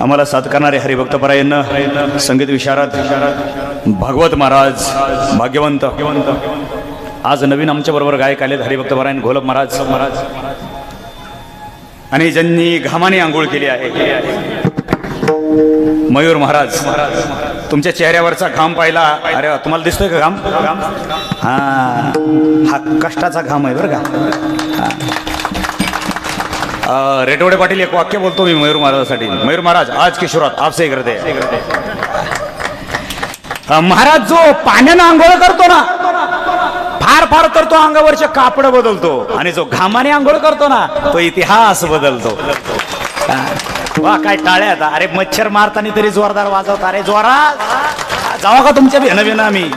आम्हाला साथ करणारे हरिभक्तपरायण संगीत विशारद भागवत महाराज भाग्यवंत. आज नवीन आमच्या बरोबर गायक आलेत हरिभक्तपरायण घोलप महाराज महाराज. आणि ज्यांनी घामाने आंघोळ केली आहे. मयूर महाराज तुमच्या चेहऱ्यावरचा घाम पाहिला. अरे तुम्हाला दिसतोय का घाम? हा हा कष्टाचा घाम आहे बरं का. रेटवडे पाटील एक वाक्य बोलतो मी मयूर महाराजासाठी. मयूर महाराज आज की सुरुवात आपसे करते महाराज जो पाण्यानं आंघोळ करतो ना फार फार तर तो अंगावरचे कापड बदलतो. आणि जो घामाने आंघोळ करतो ना तो इतिहास बदलतो. वा काय टाळ्या आता अरे मच्छर मारताना तरी जोरदार वाजवता. अरे जोरा जावा का तुमच्या भेन मी आम्ही?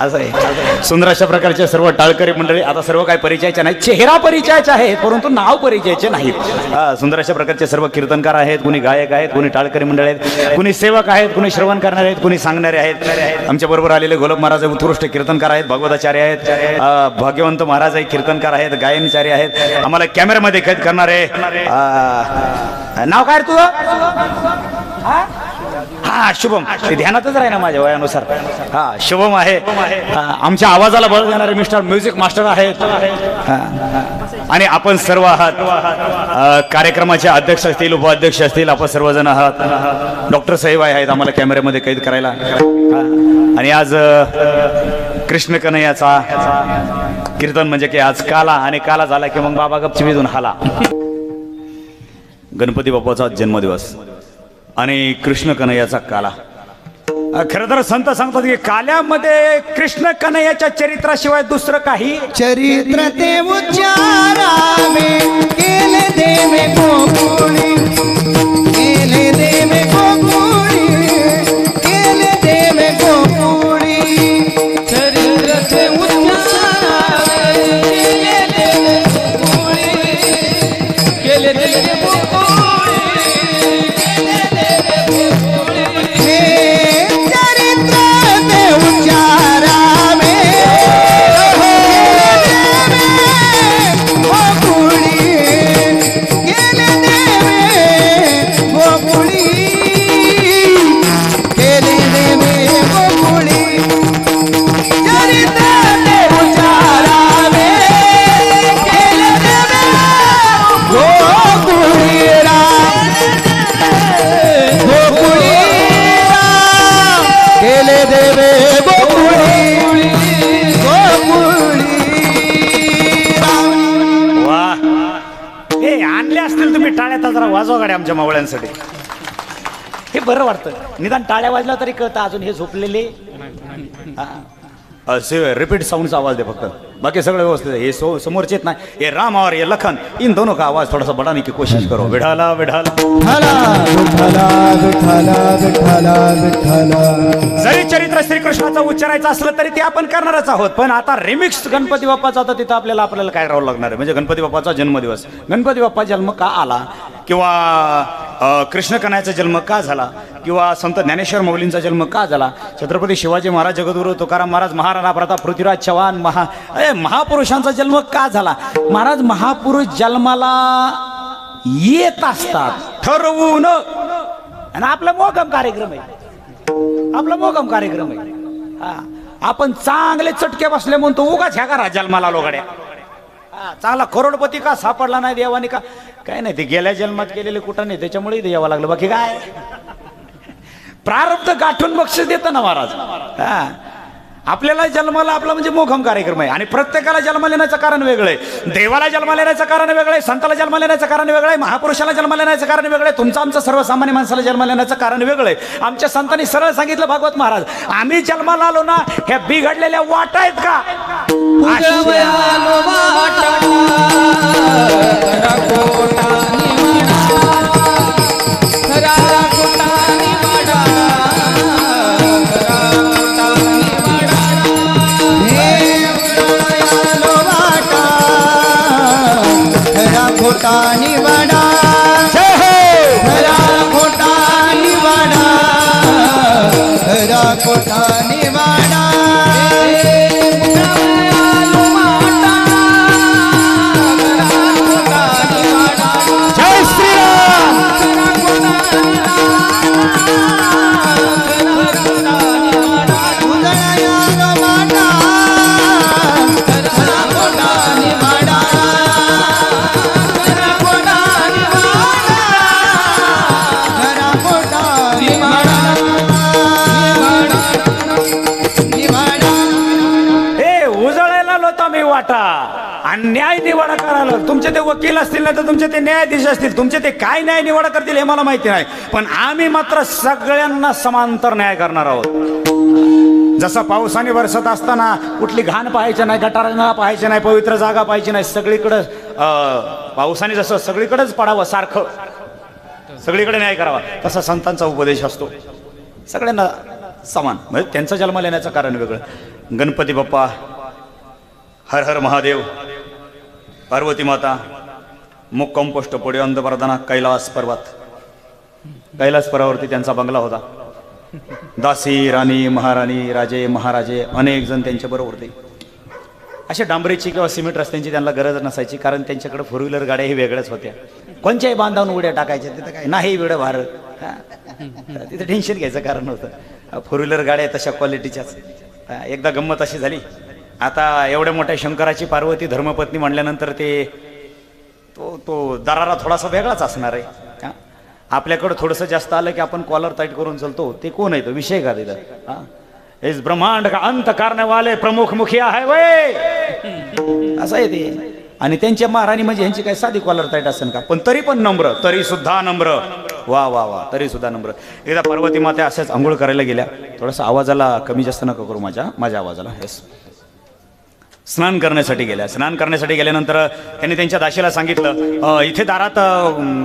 असं आहे. सुंदर अशा प्रकारच्या सर्व टाळकरी मंडळी आता सर्व काय परिचयाचे नाहीत. चेहरा परिचयाचे आहेत परंतु नाव परिचयाचे नाहीत. सुंदर अशा प्रकारचे सर्व कीर्तनकार आहेत कुणी गायक आहेत कुणी टाळकरी मंडळी आहेत कुणी सेवक आहेत कुणी श्रवण करणारे आहेत कुणी सांगणारे आहेत. आमच्या बरोबर आलेले गोलब महाराज उत्कृष्ट कीर्तनकार आहेत भगवताचार्य आहेत भाग्यवंत महाराज आहे कीर्तनकार आहेत गायनचार्य आहेत. आम्हाला कॅमेऱ्यामध्ये कैद करणारे नाव काय तुझं? हा? शुभम. ते ध्यानातच आहे ना माझ्या वयानुसार. हा शुभम आहे. आमच्या आवाजाला बळ देणारे मिस्टर म्युझिक मास्टर आहेत. आणि आपण सर्व आहात. कार्यक्रमाचे अध्यक्ष असतील उपाध्यक्ष असतील आपण सर्वजण आहात. डॉक्टर साहेब आहेत आम्हाला कॅमेऱ्यामध्ये कैद करायला. आणि आज कृष्ण कन्हैयाचा कीर्तन म्हणजे की आज काला आणि काला झाला की मग बाबा गपची विजून हाला. गणपती बाप्पाचा जन्मदिवस. आणि कृष्ण कन्हैयाचा काला खर तर संत सांगतात की काल्यामध्ये कृष्ण कन्हैयाच्या चरित्राशिवाय दुसरं काही चरित्र ते उच्चारावे मावळ्यांसाठी हे बरं वाटतं. निदान टाळ्या वाजल्या तरी कळतं अजून हे झोपलेले. हा. असे रिपीट साऊंडचा आवाज दे फक्त. बाकी सगळं व्यवस्थित. हे सो समोरचे येत नाही हे राम और ये लखन इन दोनों का आवाज थोड़ा सा बढ़ाने की कोशिश करो. विढाला जरी चरित्र श्रीकृष्णाचं उच्चारायचं असलं तरी ते आपण करणारच आहोत. पण आता रिमिक्स गणपती बाप्पाचा आता तिथं आपल्याला आपल्याला काय राहावं लागणार आहे? म्हणजे गणपती बाप्पाचा जन्मदिवस. गणपती बाप्पा जन्म का आला? किंवा अ, जन्म का झाला? किंवा संत ज्ञानेश्वर मौलींचा जन्म का झाला? छत्रपती शिवाजी महाराज जगद्गुरु तुकाराम महाराज महाराणा प्रताप पृथ्वीराज चव्हाण महा अरे महापुरुषांचा जन्म का झाला? महाराज महापुरुष जन्माला येत असतात ठरवून. आणि आपला मोगम कार्यक्रम आहे. आपला मोगम कार्यक्रम आहे. हा. आपण चांगले चटके बसले म्हणतो उगाच ह्या का जन्माला लोगड्या चांगला करोडपती का सापडला नाही देवाने का? काय नाही ते गेल्या जन्मात केलेले कुठं नाही त्याच्यामुळे द्यावं यावं लागलं. बाकी काय? प्रारब्ध गाठून बक्षीस देतं ना महाराज. हा. आपल्याला जन्माला आपला म्हणजे मोघम कार्यक्रम आहे. आणि प्रत्येकाला जन्म लेण्याचं कारण वेगळं आहे. देवाला जन्म लेण्याचं कारण वेगळं आहे. संताला जन्म लेण्याचं कारण वेगळं आहे. महापुरुषाला जन्म लेण्याचं कारण वेगळं आहे. तुमचं आमचं सर्वसामान्य माणसाला जन्म लेण्याचं कारण वेगळं आहे. आमच्या संतांनी सरळ सांगितलं भागवत महाराज आम्ही जन्माला आलो ना ह्या बिघडलेल्या वाटा आहेत का? खोटा आणि न्याय निवाडा करायला. तुमचे ते वकील असतील ना तर तुमचे ते न्यायाधीश असतील तुमचे ते काय न्याय निवाडा करतील हे मला माहिती नाही. पण आम्ही मात्र सगळ्यांना समांतर न्याय करणार आहोत. जसा पावसाने बरसत असताना कुठली घाण पाहायची नाही गटारांना पाहायची नाही पवित्र जागा पाहायची नाही सगळीकडं पावसाने जसं सगळीकडेच पडावं सारखं सगळीकडे न्याय करावा तसा संतांचा उपदेश असतो. सगळ्यांना समान म्हणजे त्यांचा जन्म लेण्याचं कारण वेगळं. गणपती बाप्पा हर हर महादेव पार्वती माता मुक्कम पोष्ट पुढे अंधप्रधाना कैलास पर्वत. कैलास पर्वावरती त्यांचा बंगला होता. दासी राणी महाराणी राजे महाराजे अनेक जण त्यांच्याबरोबर होते. अशा डांबरीची किंवा सिमेंट रस्त्यांची त्यांना गरज नसायची कारण त्यांच्याकडे फोर व्हीलर गाड्या ही वेगळ्याच होत्या. कोणत्याही बांधावून उड्या टाकायच्या तिथं काय? नाही वेळ भार तिथं टेन्शन घ्यायचं कारण होतं. फोर व्हीलर गाड्या तशा क्वालिटीच्याच एकदा गंमत अशी झाली. आता एवढ्या मोठ्या शंकराची पार्वती धर्मपत्नी म्हणल्यानंतर ते तो तो दरारा थोडासा वेगळाच असणार आहे. हां? आपल्याकडं थोडंसं जास्त आलं की आपण कॉलर टाईट करून चलतो. ते कोण आहे तो? विषय का तिथं? हा? इस ब्रह्मांड का अंत करने वाले प्रमुख मुखिया आहे वय असं आहे ते. आणि त्यांच्या महाराणी म्हणजे यांची काय साधी कॉलर टाईट असेल का? पण तरी पण नम्र तरी सुद्धा नम्र. वा वा वा तरी सुद्धा नम्र. एकदा पार्वती माता असेच आंघोळ करायला गेल्या. थोडासा आवाजाला कमी जास्त नका करू माझ्या माझ्या आवाजाला. येस स्नान करण्यासाठी गेल्या. स्नान करण्यासाठी गेल्यानंतर त्यांनी त्यांच्या दाशीला सांगितलं इथे दारात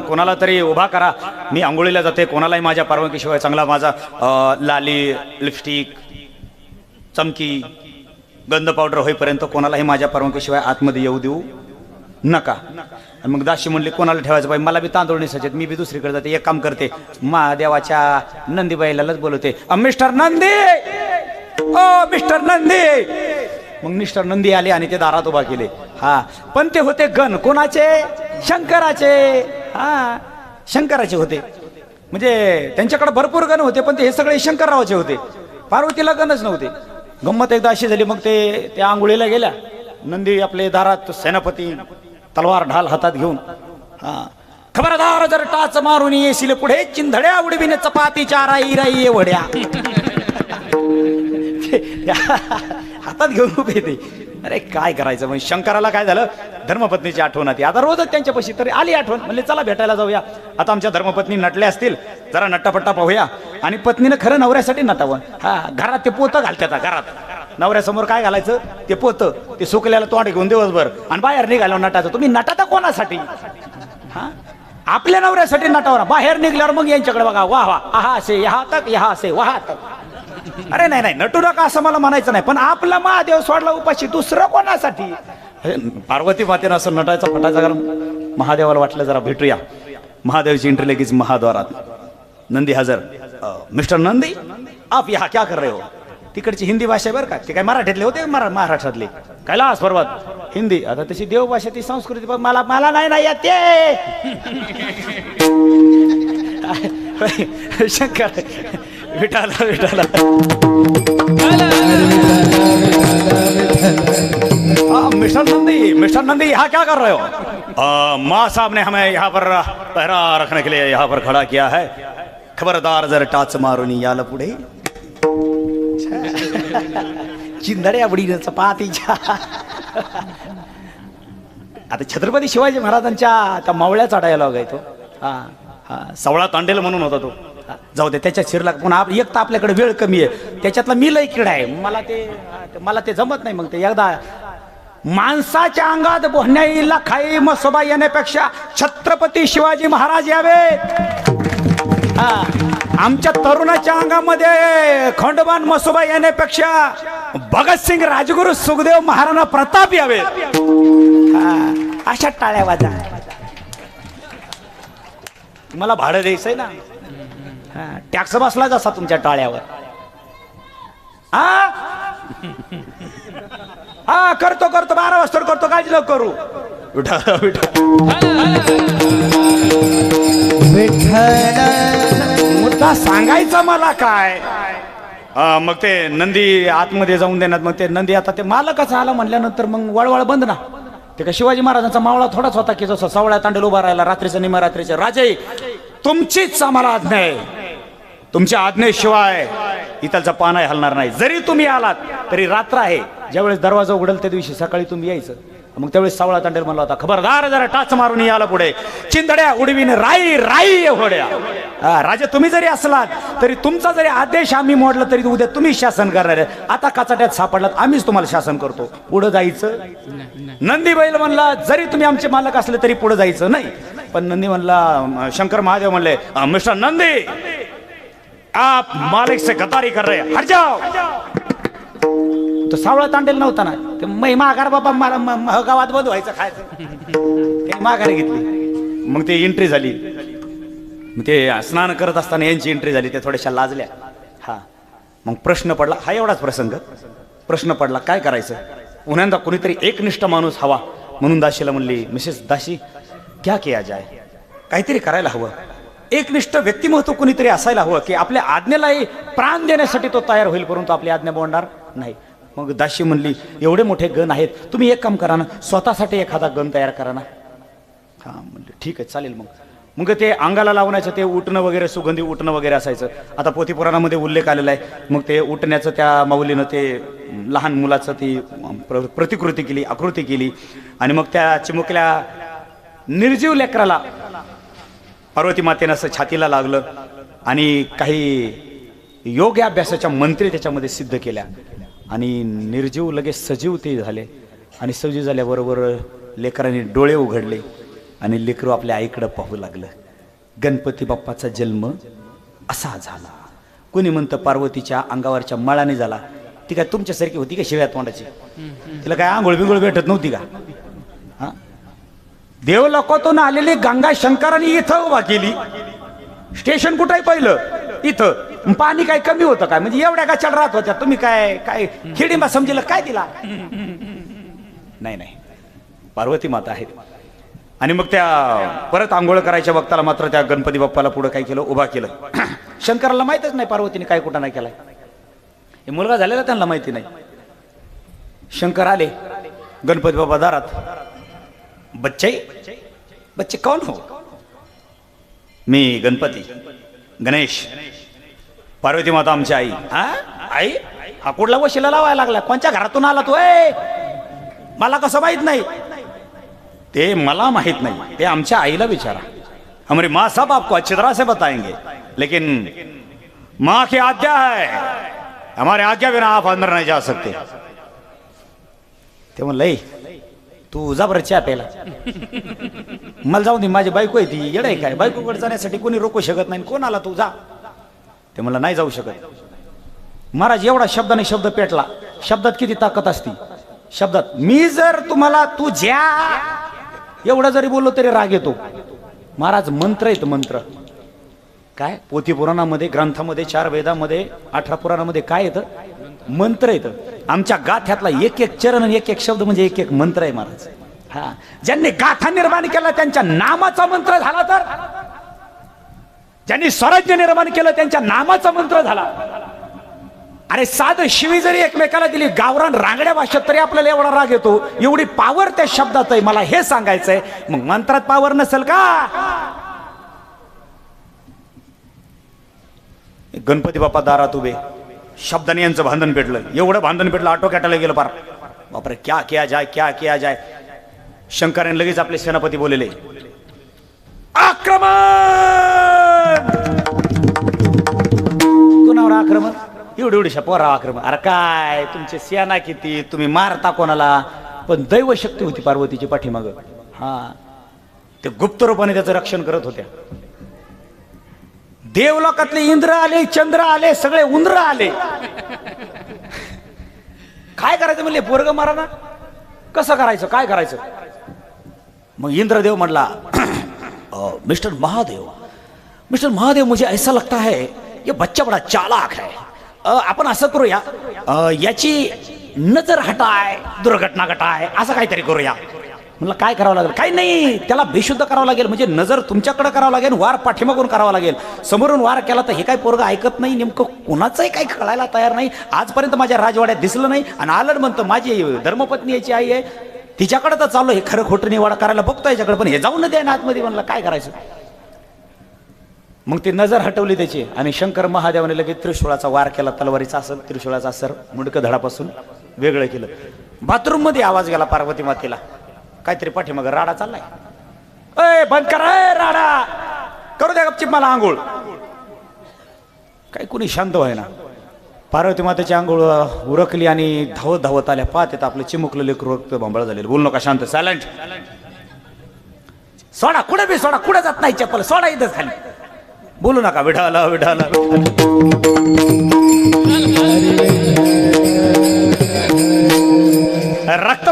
कोणाला तरी उभा करा. मी आंघोळीला जाते कोणालाही माझ्या परवानगीशिवाय चांगला माझा लाली लिपस्टिक चमकी गंध पावडर होईपर्यंत कोणालाही माझ्या परवानगीशिवाय आतमध्ये येऊ देऊ नका. मग दाशी म्हणली कोणाला ठेवायचं पाहिजे मला बी तांदूळ निसायचे मी बी दुसरीकडे जाते. एक काम करते महादेवाच्या नंदीबाईलाच बोलवते मिस्टर नंदी! ओ मिस्टर नंदी! मग मिस्टर नंदी आले आणि ते दारात उभा केले. हा. पण ते होते गण. कोणाचे? शंकराचे. हा. शंकराचे होते. म्हणजे त्यांच्याकडे भरपूर गण होते पण ते हे सगळे शंकररावाचे होते. पार्वतीला गणच नव्हते. गंमत एकदा अशी झाली मग ते त्या आंघोळीला गेल्या. नंदी आपले दारात सेनापती तलवार ढाल हातात घेऊन हा. खबरदार जर टाच मारून येशील पुढे चिंधड्या उडविने चपातीच्या राई राई ये वड्या हातात घेऊन उभे ते. अरे काय करायचं? मग शंकराला काय झालं? धर्मपत्नीची आठवण आली. आता रोजच त्यांच्यापाशी तरी आली आठवण. म्हणले चला भेटायला जाऊया. आता आमच्या धर्मपत्नी नटल्या असतील. जरा नट्टापट्टा पाहूया. आणि पत्नीनं खरं नवऱ्यासाठी नटावं. हा घरात ते पोतं घालतात घरात. नवऱ्यासमोर काय घालायचं? ते पोतं. ते सुकल्याला तोंड घेऊन दिवसभर. आणि बाहेर निघाल्यावर नटायचं. तुम्ही नटाता कोणासाठी? हा? आपल्या नवऱ्यासाठी नटावर बाहेर निघल्यावर मग यांच्याकडे बघा. वा वा. आहा असे यहा तक यहा असे वाहा तक. अरे नाही नाही नटू नका असं मला म्हणायचं नाही. पण आपला महादेव सोडला उपाशी दुसरं कोणासाठी? पार्वती मातेनं असं नटायचा फटायचा कारण महादेवाला वाटलं जरा भेटूया. महादेवची एंट्री लगेच महाद्वारात. नंदी हजर. मिस्टर नंदी आप यहाँ क्या कर रहे हो? तिकडची हिंदी भाषा आहे बरं का? ते काय मराठीतले होते मरा महाराष्ट्रातले? कैलास पर्वत हिंदी. आता तशी देवभाषा ती संस्कृती पण मला मला नाही नाही येत ते. शंकर विठाला विठाला मिस्टर नंदी मिस्टर नंदी यहाँ क्या कर रहे हो? आ, माँ साहब ने हमें यहाँ पर पहरा रखने के लिए यहाँ पर खड़ा किया है। खबरदार जर टाच मारून याला पुढे। चिंदड्या बुडीनं चपातीच्या आता छत्रपती शिवाजी महाराजांच्या त्या मावळ्याचा डायलॉग आहे तो. हा हा सवळा तांडेल म्हणून होता तो. जाऊ दे त्याच्या शिरला पुन्हा आप- एक तर आपल्याकडे वेळ कमी आहे. त्याच्यातला मी लय किडा आहे. मला ते मला ते जमत नाही मग ते. एकदा माणसाच्या अंगात बोहण्याईला खाई मसोबा येण्यापेक्षा छत्रपती शिवाजी महाराज यावे हा. आमच्या तरुणाच्या अंगामध्ये खंडोबान मसोबा येण्यापेक्षा भगतसिंग राजगुरू सुखदेव महाराणा प्रताप यावे अशा टाळ्या वाजा. मला भाडं द्यायचंय ना? टॅक्स बसला जसा तुमच्या टाळ्यावर? हा? हा करतो करतो बारा वाजता करतो काळजी नको करू. विठा विठा विठ्ठल मुद्दा सांगायचा मला काय? मग ते नंदी आतमध्ये जाऊन देण्यात मग ते नंदी आता ते मालकच आला म्हणल्यानंतर मग वळवळ बंद ना. ते का शिवाजी महाराजांचा मावळा थोडाच होता की जसं सवळ्या तांडेल उभा राहिला रात्रीचं निमा राजे तुमचीच आम्हाला आज्ञा आहे. तुमच्या आज्ञेशिवाय इथलचा पानाही हलणार नाही. जरी तुम्ही आलात तरी रात्र आहे. ज्यावेळेस दरवाजा उघडेल त्या दिवशी सकाळी तुम्ही यायचं. मग त्यावेळेस सावळा तांडेल म्हणला होता खबरदार जरा टाच मारून याला पुढे. चिंदड्या उडवीन राई राई होड्या हा, राजा तुम्ही जरी असलात तरी तुमचा जरी आदेश आम्ही मोडला तरी उद्या तुम्ही शासन करणार आहे. आता काचाट्यात सापडलात आम्हीच तुम्हाला शासन करतो. पुढे जायचं? नंदी बैल म्हणला जरी तुम्ही आमचे मालक असले तरी पुढे जायचं नाही. पण नंदी म्हणला शंकर महादेव म्हणले मिस्टर नंदी आप मालिक से गद्दारी कर रहे हट जाओ। तो सावळा तांडेल नव्हता ना? ते मै माघार बाबा मला म- गावात बंद व्हायचं खायचं. ते माघार घेतली. मग ते एंट्री झाली. मग ते स्नान करत असताना यांची एंट्री झाली ते थोड्याशा लाजल्या. हा. मग प्रश्न पडला हा एवढाच प्रसंग. प्रश्न पडला काय करायचं? उन्ह्यांदा कुणीतरी एकनिष्ठ माणूस हवा म्हणून दाशीला म्हणली मिसेस दाशी क्या किया जाय काहीतरी करायला हवं. एकनिष्ठ व्यक्तिमत्व कुणीतरी असायला हवं की आपल्या आज्ञेलाही प्राण देण्यासाठी तो तयार होईल परंतु आपली आज्ञा बोलणार नाही. मग दाशी म्हणली एवढे मोठे गण आहेत तुम्ही एक काम करा ना स्वतःसाठी एखादा गण तयार करा ना. हा म्हणले ठीक आहे चालेल मग. मग ते अंगाला लावण्याचं ते उठणं वगैरे सुगंधी उठणं वगैरे असायचं. आता पोथीपुराणामध्ये उल्लेख आलेला आहे. मग ते उठण्याचं त्या माऊलीनं ते लहान मुलाचं ती प्र प्रतिकृती केली आकृती केली. आणि मग त्या चिमुकल्या निर्जीव लेकराला पार्वती मातेनं असं छातीला लागलं आणि काही योग अभ्यासाच्या मंत्री त्याच्यामध्ये सिद्ध केल्या. आणि निर्जीव लगेच सजीव ते झाले. आणि सजीव झाल्याबरोबर लेकरांनी डोळे उघडले आणि लेकरू आपल्या आईकडं पाहू लागलं. गणपती बाप्पाचा जन्म असा झाला. कोणी म्हणतं पार्वतीच्या अंगावरच्या मळाने झाला. ती काय तुमच्यासारखी होती का शिव्या तोंडाची? तिला काय आंघोळ बिंगोळ भेटत नव्हती का? हा? देवलोकातून आलेली गंगा शंकराने इथं उभा केली. स्टेशन कुठे पहिलं? इथं. पाणी काय कमी होतं काय? म्हणजे एवढ्या गाच्यात राहत होत्या. तुम्ही काय काय खिडिंबा समजेल काय दिला? नाही नाही. पार्वती माता आहे आणि मग त्या परत आंघोळ करायच्या वक्ताला मात्र त्या गणपती बाप्पाला पुढे काय केलं? उभा केलं. शंकराला माहितच नाही पार्वतीने काय कुठं नाही केलाय. हे मुलगा झालेला त्यांना माहिती नाही. शंकर आले. गणपती बाप्पा दारात. बच्चे बच्चे कौन हो? मी गणपती गणेश पार्वती माता आमची आई. हा? आई? हा कुठला वशिला लावायला लागला. कोणत्या घरातून आला तू? ए! मला कसं माहीत नाही. ते मला माहीत नाही. ते आमच्या आईला विचारा. हमारी माँ साहब आपको अच्छी तरह से बताएंगे. लेकिन माँ की आज्ञा है। हमारे आज्ञा बिना आप अंदर नहीं जा सकते। ते म्हणलं तू जा बरं चहा प्यायला. मला जाऊ दे माझी बायको आहे ती येड आहे काय? बायकोकडे जाण्यासाठी कोणी रोखू शकत नाही. कोण आला तू? जा. ते मला नाही जाऊ शकत. महाराज एवढा शब्दाने शब्द पेटला. शब्दात किती ताकद असती? शब्दात मी जर तुम्हाला तू ज्या एवढा जरी बोललो तरी राग येतो. महाराज मंत्र आहेत मंत्र. काय? पोथी पुराणामध्ये ग्रंथामध्ये चार वेदामध्ये अठरा पुराणामध्ये काय येतं? मंत्र येतं आमच्या गाथ्यातला एक एक चरण आणि एक एक शब्द म्हणजे एक एक मंत्र आहे महाराज. हा. ज्यांनी गाथा निर्माण केला त्यांच्या नामाचा मंत्र झाला तर? ज्यांनी स्वराज्य निर्माण केलं त्यांच्या नामाचा मंत्र झाला. अरे साध शिवी जरी एकमेकाला दिली गावरान रांगड्या भाषेत तरी आपल्याला एवढा राग येतो. एवढी पावर त्या शब्दात आहे. मला हे सांगायचंय. मग मंत्रात पावर नसेल का? गणपती बाप्पा दारात उभे. शब्दाने यांचं भांडण पेटलं. एवढं भांडण पेटलं आटोक्याटाला गेलं पार. बापरे क्या किया जाय क्या किया जाय. शंकराने लगेच आपले सेनापती बोलले. आक्रमण! कोणावर आक्रमण? एवढी एवढी पोरा आक्रमण. अरे काय तुमचे सेना किती तुम्ही मारता कोणाला? पण दैव शक्ती होती पार्वतीची पाठीमाग. हा. ते गुप्त रूपाने त्याचं रक्षण करत होत्या. देवलोकातले इंद्र आले चंद्र आले सगळे उंद्र आले. काय करायचं म्हणले पोरग मारा ना कसं करायचं काय करायचं? मग इंद्रदेव म्हणला मिस्टर महादेव मिस्टर महादेव मुझे ऐसा लगता है ये बच्चा बड़ा चालाक है. अ, आपण असं करूया याची नजर हटाय दुर्घटना घटाय असं काहीतरी करूया. म्हणलं काय करावं लागेल? काही नाही त्याला बेशुद्ध करावं लागेल. म्हणजे नजर तुमच्याकडे करावं लागेल वार पाठीमागून करावा लागेल. समोरून वार केला तर हे काय पोरगं ऐकत नाही? नेमकं कुणाचंही काही कळायला तयार नाही. आजपर्यंत माझ्या राजवाड्यात दिसलं नाही. आणि आलं म्हणतं माझी धर्मपत्नी याची आई आहे. तिच्याकडे तर चाललो हे खरं खोटं निवाडा करायला बघतो याच्याकडे पण हे जाऊन द्या ना आतमध्ये. म्हणलं काय करायचं? मग ती नजर हटवली त्याची. आणि शंकर महादेवाने लगेच त्रिशूळाचा वार केला तलवारीचा असर त्रिशूळाचा असर मुंडकं धडापासून वेगळं केलं. बाथरूममध्ये आवाज गेला पार्वती मातेला. काहीतरी पाठीमाग राडा चाललाय. अय बंद करा राडा! करू द्या गपचिप मला आंघोळ. काही कुणी शांत व्हाय ना पार्वती मातेची आंघोळ उरकली आणि धावत धावत आल्या. पाहत येत आपलं चिमुकलं लेकर रक्त बंबाळ झालेलं बोल नका शांत सायलेंट सोडा कुठे बी सोडा कुठे जात नाही चप्पल? सोडा इथंच खाली. बोलू नका विढाला विढाला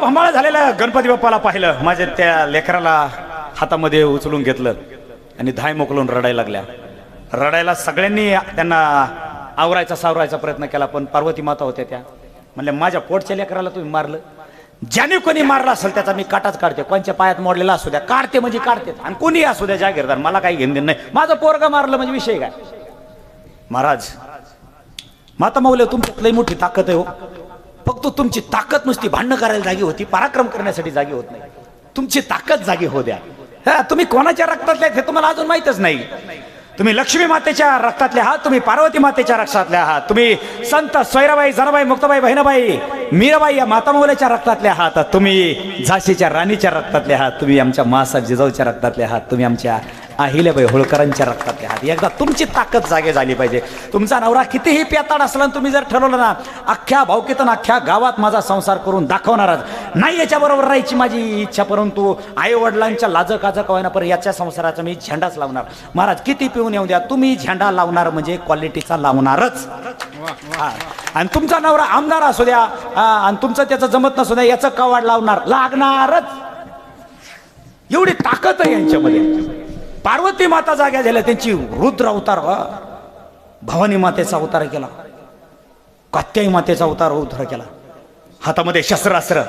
भांबाळा झालेलं गणपती बाप्पाला पाहिलं. माझ्या त्या लेकराला हातामध्ये उचलून घेतलं आणि धाय मोकलून रडायला लागल्या. रडायला सगळ्यांनी त्यांना आवरायचा सावरायचा प्रयत्न केला पण पार्वती माता होत्या त्या. म्हणल्या माझ्या पोटच्या लेकराला तुम्ही मारलं. ज्याने कोणी मारला असेल त्याचा मी काटाच काढते. कोणच्या पायात मोडलेला असू द्या काढते म्हणजे काढते. आणि कोणी असू द्या जागीरदार मला काही घेणं देणं नाही. माझं पोरगा मारलं म्हणजे विषय काय? महाराज माता माऊली तुमच्यात लई मोठी ताकद आहे हो. फक्त तुमची ताकद नुसती भांडणं करायला जागी होती पराक्रम करण्यासाठी जागी होत नाही. तुमची ताकद जागी हो द्या. हा, तुम्ही कोणाच्या रक्तातले आहेत हे तुम्हाला अजून माहीतच नाही. तुम्ही लक्ष्मी मातेच्या रक्तातले आहात तुम्ही पार्वती मातेच्या रक्तातले आहात तुम्ही संत स्वैराबाई जनाबाई मुक्ताबाई बहिणाबाई मीराबाई या मातामौल्याच्या रक्तातले आहात तुम्ही झाशीच्या राणीच्या रक्तातले आहात तुम्ही आमच्या मासा जिजाऊच्या रक्तातले आहात तुम्ही आमच्या अहिल्याबाई होळकरांच्या रक्तातले हात. एकदा तुमची ताकद जागे झाली पाहिजे. तुमचा नवरा कितीही प्याताड असला आणि तुम्ही जर ठरवलं ना अख्ख्या भावकीतून अख्ख्या गावात माझा संसार करून दाखवणारच. नाही याच्याबरोबर राहायची माझी इच्छा परंतु आई वडिलांच्या लाज काजक पर याच्या संसाराचा मी झेंडाच लावणार. महाराज किती पिऊन येऊ द्या. तुम्ही झेंडा लावणार म्हणजे क्वालिटीचा लावणारच. आणि तुमचा नवरा आमदार असू द्या आणि तुमचं त्याचं जमत नसू द्या याचं कवाड लावणार. लागणारच. एवढी ताकद आहे यांच्यामध्ये. पार्वती माता जाग्या झाल्या त्यांची रुद्र अवतार भवानी मातेचा अवतार केला. कात्याई मातेचा अवतार उद्धार केला. हातामध्ये शस्त्रास्त्र.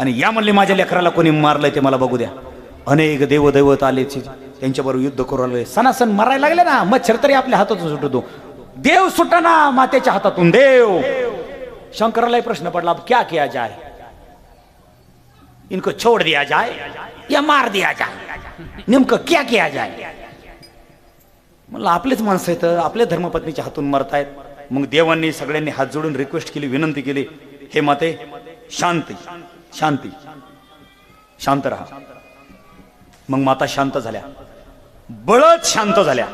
आणि या म्हणले माझ्या लेकराला कोणी मारलंय ते मला बघू द्या. अनेक देवदैवत आले त्यांच्याबरोबर युद्ध करू आले सणासण मारायला लागले ना मच्छर तरी आपल्या हातातून सुटतो. देव सुटाना मातेच्या हातातून देव. शंकरालाही प्रश्न पडला अब क्या किया जाय इनको छोड़ दिया जाए या मार दिया जाए। नेमकं क्या किया जाए? म्हणलं आपलेच माणसं आहेत आपल्या धर्मपत्नीच्या हातून मरतायत. मग देवांनी सगळ्यांनी हात जोडून रिक्वेस्ट केली विनंती केली हे माते शांती शांती शांत राहा. मग माता शांत झाल्या. बळच शांत झाल्या.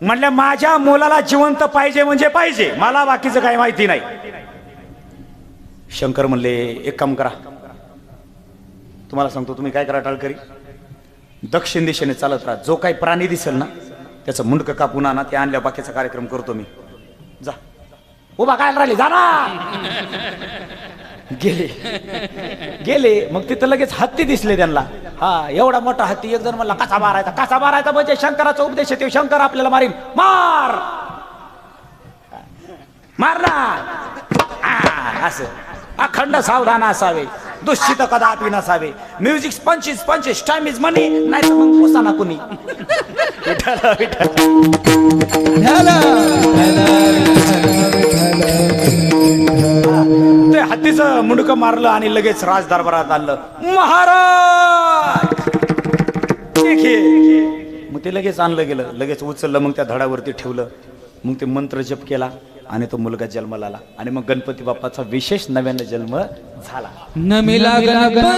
म्हणल्या माझ्या मुलाला जिवंत पाहिजे म्हणजे पाहिजे. मला बाकीचं काही माहिती नाही. शंकर म्हणले एक काम करा. तुम्हाला सांगतो तुम्ही काय करा टाळकरी? दक्षिण दिशेने चालत राहा. जो काही प्राणी दिसेल ना त्याचं मुंडकं कापून आणा ते आणल्या बाकीचा कार्यक्रम करतो मी. जा. उभा काय राहिले? जा ना! गेले. गेले. मग तिथं लगेच हत्ती दिसले त्यांना. हा एवढा मोठा हत्ती एक जण म्हणला कसा मारायचा? कसा मारायचा? म्हणजे शंकराचा उपदेश येतो शंकर आपल्याला मारीन. मार! मार ना! असं. अखंड सावधान असावे. दुश्चित कदापि नसावे. म्युझिक पंचवीस पंचवीस टाइम इज मनी नाही तर मग पोसा ना कुणी. ते हत्तीचं मुंडक मारलं आणि लगेच राज दरबारात आणलं. महाराज! मग ते लगेच आणलं गेलं. लगेच उचललं मग त्या धडावरती ठेवलं. मग ते मंत्र जप केला. आणि तो मुलगा जन्माला आला आणि मग गणपती बाप्पाचा विशेष नव्यानं जन्म झाला. नमिला गणपती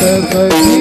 सखी